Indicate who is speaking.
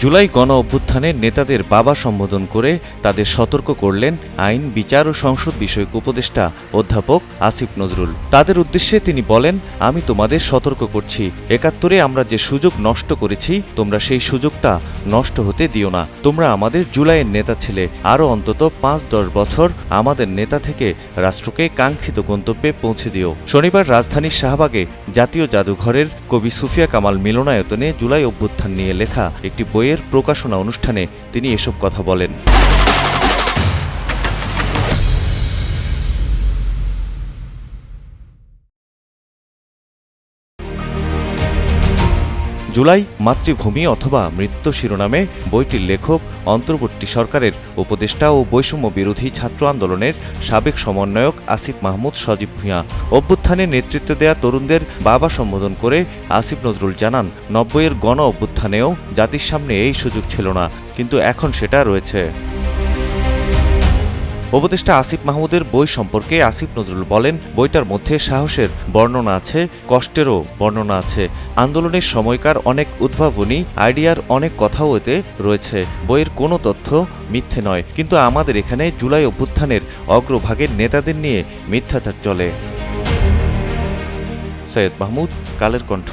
Speaker 1: জুলাই গণ অভ্যুত্থানে নেতাদের বাবা সম্বোধন করে তাদের সতর্ক করলেন আইন, বিচার ও সংসদ বিষয়ক উপদেষ্টা অধ্যাপক আসিফ নজরুল। তাদের উদ্দেশ্যে তিনি বলেন, আমি তোমাদের সতর্ক করছি। একাত্তরে আমরা যে সুযোগ নষ্ট করেছি, তোমরা সেই সুযোগটা নষ্ট হতে দিও না। তোমরা আমাদের জুলাইয়ের নেতা ছিলে। আরও অন্তত পাঁচ দশ বছর আমাদের নেতা থেকে রাষ্ট্রকে কাঙ্ক্ষিত গন্তব্যে পৌঁছে দিও। শনিবার রাজধানীর শাহবাগে জাতীয় জাদুঘরের কবি সুফিয়া কামাল মিলনায়তনে জুলাই অভ্যুত্থান নিয়ে লেখা একটি বইয়ের প্রকাশনা অনুষ্ঠানে তিনি এসব কথা বলেন। জুলাই মাতৃভূমি অথবা মৃত্যু শিরোনামে বইটির লেখক, অন্তর্বর্তী সরকারের উপদেষ্টা ও বৈষম্য বিরোধী ছাত্র আন্দোলনের সাবেক সমন্বয়ক আসিফ মাহমুদ, সজীব ভূঁয়া অভ্যুত্থানে নেতৃত্ব দেয়া তরুণদের বাবা সম্বোধন করে আসিফ নজরুল জানান, নব্বইয়ের গণ অভ্যুত্থানেও জাতির সামনে এই সুযোগ ছিল না, কিন্তু এখন সেটা রয়েছে। উপদেষ্টা আসিফ মাহমুদের বই সম্পর্কে আসিফ নজরুল বলেন, বইটার মধ্যে সাহসের বর্ণনা আছে, কষ্টেরও বর্ণনা আছে। আন্দোলনের সময়কার অনেক উদ্ভাবনী আইডিয়ার অনেক কথাও এতে রয়েছে। বইয়ের কোনো তথ্য মিথ্যে নয়, কিন্তু আমাদের এখানে জুলাই অভ্যুত্থানের অগ্রভাগের নেতাদের নিয়ে মিথ্যাচার চলে। সৈয়দ মাহমুদ, কালের কণ্ঠ।